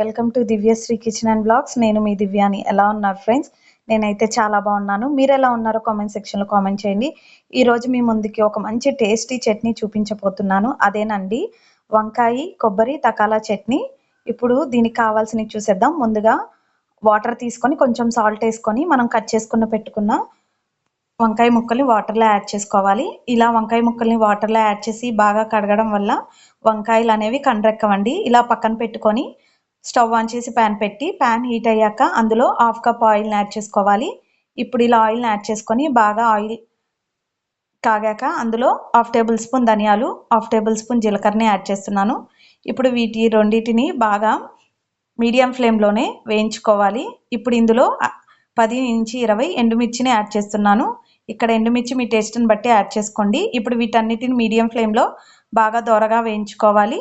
Welcome to Divyasri kitchen and blogs నేను మీ దివ్యాని. ఎలా ఉన్నారు ఫ్రెండ్స్ నేనైతే చాలా బాగున్నాను. మీరు ఎలా ఉన్నారో కామెంట్ సెక్షన్లో కామెంట్ చేయండి. ఈరోజు మీ ముందుకి ఒక మంచి టేస్టీ చట్నీ చూపించబోతున్నాను. అదేనండి వంకాయ కొబ్బరి తకాలా చట్నీ. ఇప్పుడు దీనికి కావాల్సినవి చూసేద్దాం. ముందుగా వాటర్ తీసుకొని కొంచెం సాల్ట్ వేసుకొని మనం కట్ చేసుకున్న పెట్టుకున్న వంకాయ ముక్కల్ని వాటర్లో యాడ్ చేసుకోవాలి. ఇలా వంకాయ ముక్కల్ని వాటర్లో యాడ్ చేసి బాగా కడగడం వల్ల వంకాయలు అనేవి కండ్రెక్కవండి. ఇలా పక్కన పెట్టుకొని స్టవ్ ఆన్ చేసి ప్యాన్ పెట్టి ప్యాన్ హీట్ అయ్యాక అందులో హాఫ్ కప్ ఆయిల్ని యాడ్ చేసుకోవాలి. ఇప్పుడు ఇలా ఆయిల్ని యాడ్ చేసుకొని బాగా ఆయిల్ కాగాక అందులో హాఫ్ టేబుల్ స్పూన్ ధనియాలు హాఫ్ టేబుల్ స్పూన్ జీలకర్రని యాడ్ చేస్తున్నాను. ఇప్పుడు వీటి రెండింటిని బాగా మీడియం ఫ్లేమ్లోనే వేయించుకోవాలి. ఇప్పుడు ఇందులో పది నుంచి ఇరవై ఎండుమిర్చిని యాడ్ చేస్తున్నాను. ఇక్కడ ఎండుమిర్చి మీ టేస్ట్ని బట్టి యాడ్ చేసుకోండి. ఇప్పుడు వీటన్నిటిని మీడియం ఫ్లేమ్లో బాగా దోరగా వేయించుకోవాలి.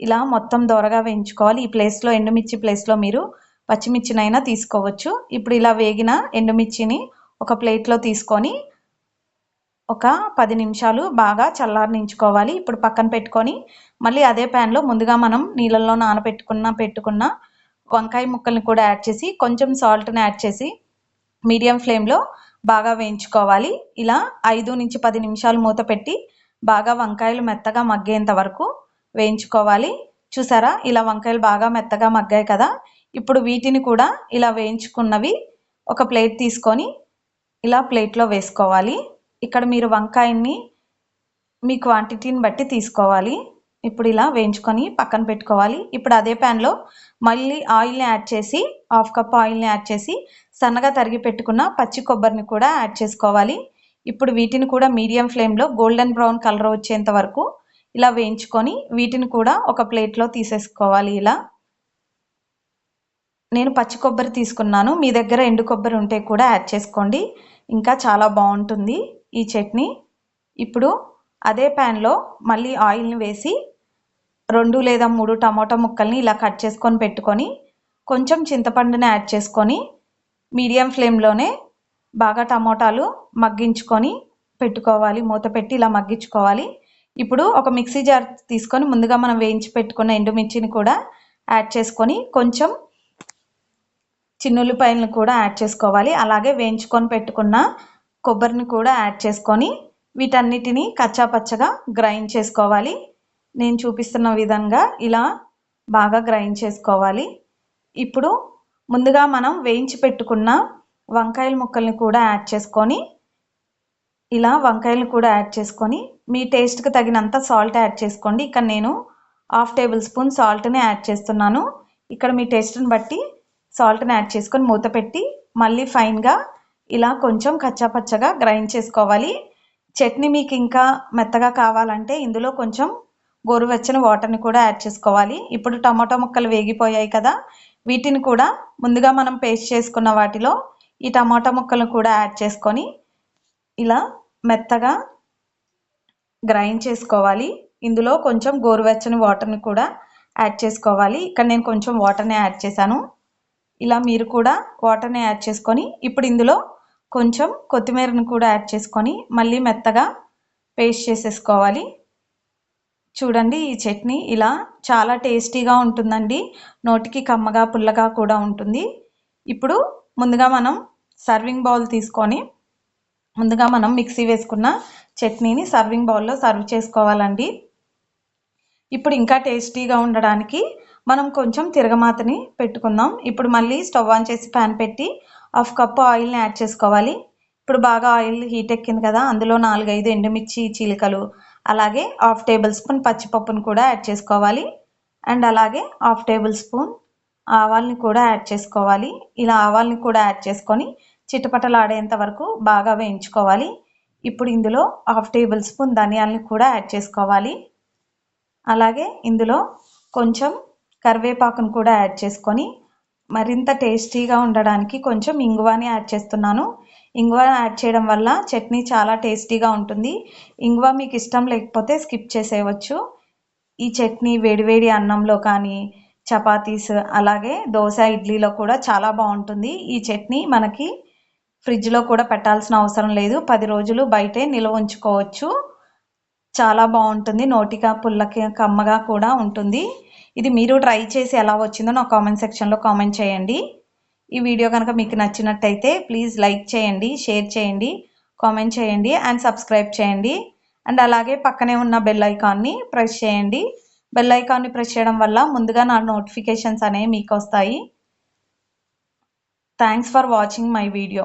ఇలా మొత్తం దోరగా వేయించుకోవాలి. ఈ ప్లేస్లో ఎండుమిర్చి ప్లేస్లో మీరు పచ్చిమిర్చినైనా తీసుకోవచ్చు. ఇప్పుడు ఇలా వేగిన ఎండుమిర్చిని ఒక ప్లేట్లో తీసుకొని ఒక పది నిమిషాలు బాగా చల్లారనించుకోవాలి. ఇప్పుడు పక్కన పెట్టుకొని మళ్ళీ అదే ప్యాన్లో ముందుగా మనం నీళ్ళల్లో నానబెట్టుకున్న పెట్టుకున్న వంకాయ ముక్కల్ని కూడా యాడ్ చేసి కొంచెం సాల్ట్ని యాడ్ చేసి మీడియం ఫ్లేమ్లో బాగా వేయించుకోవాలి. ఇలా ఐదు నుంచి పది నిమిషాలు మూత పెట్టి బాగా వంకాయలు మెత్తగా మగ్గేంత వరకు వేయించుకోవాలి. చూసారా? ఇలా వంకాయలు బాగా మెత్తగా మగ్గాయి కదా? ఇప్పుడు వీటిని కూడా ఇలా వేయించుకున్నవి ఒక ప్లేట్ తీసుకొని ఇలా ప్లేట్లో వేసుకోవాలి. ఇక్కడ మీరు వంకాయని మీ క్వాంటిటీని బట్టి తీసుకోవాలి. ఇప్పుడు ఇలా వేయించుకొని పక్కన పెట్టుకోవాలి. ఇప్పుడు అదే ప్యాన్లో మళ్ళీ ఆయిల్ని యాడ్ చేసి హాఫ్ కప్ ఆయిల్ని యాడ్ చేసి సన్నగా తరిగి పెట్టుకున్న పచ్చి కొబ్బరిని కూడా యాడ్ చేసుకోవాలి. ఇప్పుడు వీటిని కూడా మీడియం ఫ్లేమ్లో గోల్డెన్ బ్రౌన్ కలర్ వచ్చేంత వరకు ఇలా వేయించుకొని వీటిని కూడా ఒక ప్లేట్లో తీసేసుకోవాలి ఇలా. నేను పచ్చి కొబ్బరి తీసుకున్నాను. మీ దగ్గర ఎండు కొబ్బరి ఉంటే కూడా యాడ్ చేసుకోండి. ఇంకా చాలా బాగుంటుంది ఈ చట్నీ. ఇప్పుడు అదే ప్యాన్లో మళ్ళీ ఆయిల్ని వేసి రెండు లేదా మూడు టమాటా ముక్కల్ని ఇలా కట్ చేసుకొని పెట్టుకొని కొంచెం చింతపండుని యాడ్ చేసుకొని మీడియం ఫ్లేమ్లోనే బాగా టమోటాలు మగ్గించుకొని పెట్టుకోవాలి. మూత పెట్టి ఇలా మగ్గించుకోవాలి. ఇప్పుడు ఒక మిక్సీ జార్ తీసుకొని ముందుగా మనం వేయించి పెట్టుకున్న ఎండుమిర్చిని కూడా యాడ్ చేసుకొని కొంచెం చిన్నుల్లిపాయలను కూడా యాడ్ చేసుకోవాలి. అలాగే వేయించుకొని పెట్టుకున్న కొబ్బరిని కూడా యాడ్ చేసుకొని వీటన్నిటిని కచ్చాపచ్చగా గ్రైండ్ చేసుకోవాలి. నేను చూపిస్తున్న విధంగా ఇలా బాగా గ్రైండ్ చేసుకోవాలి. ఇప్పుడు ముందుగా మనం వేయించి పెట్టుకున్న వంకాయల ముక్కల్ని కూడా యాడ్ చేసుకొని ఇలా వంకాయలు కూడా యాడ్ చేసుకొని మీ టేస్ట్కి తగినంత సాల్ట్ యాడ్ చేసుకోండి. ఇక్కడ నేను హాఫ్ టేబుల్ స్పూన్ సాల్ట్ని యాడ్ చేస్తున్నాను. ఇక్కడ మీ టేస్ట్ని బట్టి సాల్ట్ని యాడ్ చేసుకొని మూత పెట్టి మళ్ళీ ఫైన్గా ఇలా కొంచెం కచ్చాపచ్చగా గ్రైండ్ చేసుకోవాలి. చట్నీ మీకు ఇంకా మెత్తగా కావాలంటే ఇందులో కొంచెం గోరువెచ్చని వాటర్ని కూడా యాడ్ చేసుకోవాలి. ఇప్పుడు టమాటో ముక్కలు వేగిపోయాయి కదా వీటిని కూడా ముందుగా మనం పేస్ట్ చేసుకున్న వాటిలో ఈ టమాటా ముక్కలను కూడా యాడ్ చేసుకొని ఇలా మెత్తగా గ్రైండ్ చేసుకోవాలి. ఇందులో కొంచెం గోరువెచ్చని వాటర్ని కూడా యాడ్ చేసుకోవాలి. ఇక్కడ నేను కొంచెం వాటర్ని యాడ్ చేశాను. ఇలా మీరు కూడా వాటర్ని యాడ్ చేసుకొని ఇప్పుడు ఇందులో కొంచెం కొత్తిమీరని కూడా యాడ్ చేసుకొని మళ్ళీ మెత్తగా పేస్ట్ చేసేసుకోవాలి. చూడండి ఈ చట్నీ ఇలా చాలా టేస్టీగా ఉంటుందండి. నోటికి కమ్మగా పుల్లగా కూడా ఉంటుంది. ఇప్పుడు ముందుగా మనం సర్వింగ్ బౌల్ తీసుకొని ముందుగా మనం మిక్సీ వేసుకున్న చట్నీని సర్వింగ్ బౌల్లో సర్వ్ చేసుకోవాలండి. ఇప్పుడు ఇంకా టేస్టీగా ఉండడానికి మనం కొంచెం తిరగమాతని పెట్టుకుందాం. ఇప్పుడు మళ్ళీ స్టవ్ ఆన్ చేసి ప్యాన్ పెట్టి హాఫ్ కప్ ఆయిల్ని యాడ్ చేసుకోవాలి. ఇప్పుడు బాగా ఆయిల్ హీట్ ఎక్కింది కదా అందులో నాలుగైదు ఎండుమిర్చి చీలికలు అలాగే హాఫ్ టేబుల్ స్పూన్ పచ్చిపప్పును కూడా యాడ్ చేసుకోవాలి. అండ్ అలాగే హాఫ్ టేబుల్ స్పూన్ ఆవాల్ని కూడా యాడ్ చేసుకోవాలి. ఇలా ఆవాల్ని కూడా యాడ్ చేసుకొని చిటపటలాడేంత వరకు బాగా వేయించుకోవాలి. ఇప్పుడు ఇందులో హాఫ్ టేబుల్ స్పూన్ ధనియాలని కూడా యాడ్ చేసుకోవాలి. అలాగే ఇందులో కొంచెం కరివేపాకును కూడా యాడ్ చేసుకొని మరింత టేస్టీగా ఉండడానికి కొంచెం ఇంగువాని యాడ్ చేస్తున్నాను. ఇంగువ యాడ్ చేయడం వల్ల చట్నీ చాలా టేస్టీగా ఉంటుంది. ఇంగువ మీకు ఇష్టం లేకపోతే స్కిప్ చేసేయవచ్చు. ఈ చట్నీ వేడివేడి అన్నంలో కానీ చపాతీస్ అలాగే దోశ ఇడ్లీలో కూడా చాలా బాగుంటుంది. ఈ చట్నీ మనకి ఫ్రిడ్జ్లో కూడా పెట్టాల్సిన అవసరం లేదు. పది రోజులు బయటే నిల్వ ఉంచుకోవచ్చు. చాలా బాగుంటుంది. నోటిగా పుల్లకి కమ్మగా కూడా ఉంటుంది. ఇది మీరు ట్రై చేసి ఎలా వచ్చిందో నా కామెంట్ సెక్షన్లో కామెంట్ చేయండి. ఈ వీడియో కనుక మీకు నచ్చినట్టయితే ప్లీజ్ లైక్ చేయండి షేర్ చేయండి కామెంట్ చేయండి అండ్ సబ్స్క్రైబ్ చేయండి. అండ్ అలాగే పక్కనే ఉన్న బెల్ ఐకాన్ని ప్రెస్ చేయండి. బెల్ ఐకాన్ని ప్రెస్ చేయడం వల్ల ముందుగా నా నోటిఫికేషన్స్ అనేవి మీకు వస్తాయి. Thanks for watching my video.